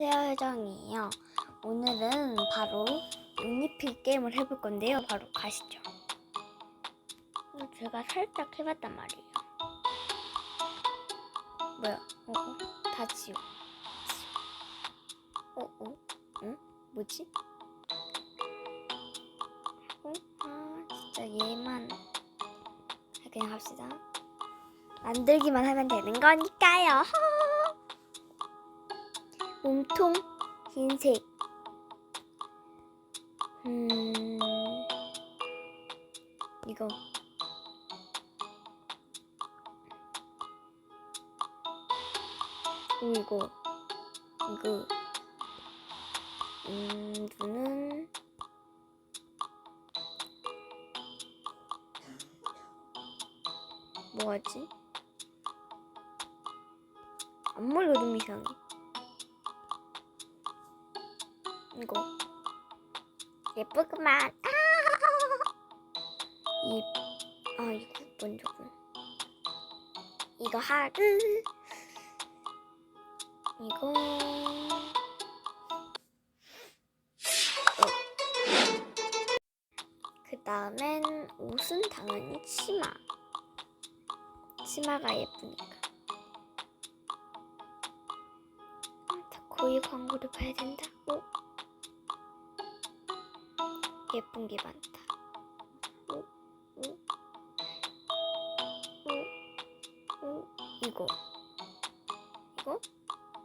혜정이에요. 오늘은 바로 유니피 게임을 해볼 건데요. 바로 가시죠. 어, 제가 살짝 해봤단 말이에요. 뭐야? 어, 어? 다 지워. 어, 어? 응? 뭐지? 어? 아, 진짜 얘만 그냥 합시다. 만들기만 하면 되는 거니까요. 몸통 흰색. 음, 이거. 오, 이거. 이거. 음, 눈은. 뭐하지? 앞머리가 좀 이상해. 이거 예쁘구만. 아! 이, 아 이거 먼저군. 이거 하트. 이거. 어. 그 다음엔 옷은 당연히 치마. 치마가 예쁘니까. 아, 다 거의 광고를 봐야 된다. 어? 예쁜 게 많다. 오, 오, 오, 오, 이거, 이거,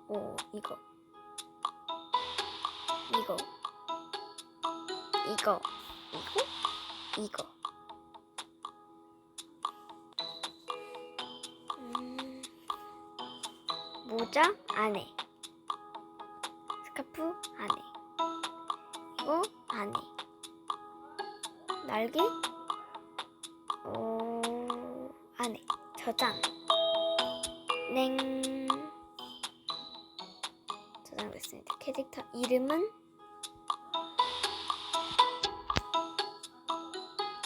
오, 이거, 이거, 이거, 이거, 이거. 음, 모자 안에, 스카프 안에, 이거 안에. 날개? 어, 안에 저장. 냉. 저장됐습니다. 캐릭터 이름은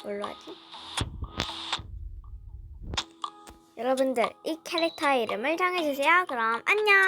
뭘로 하지? 여러분들 이 캐릭터의 이름을 정해주세요. 그럼 안녕.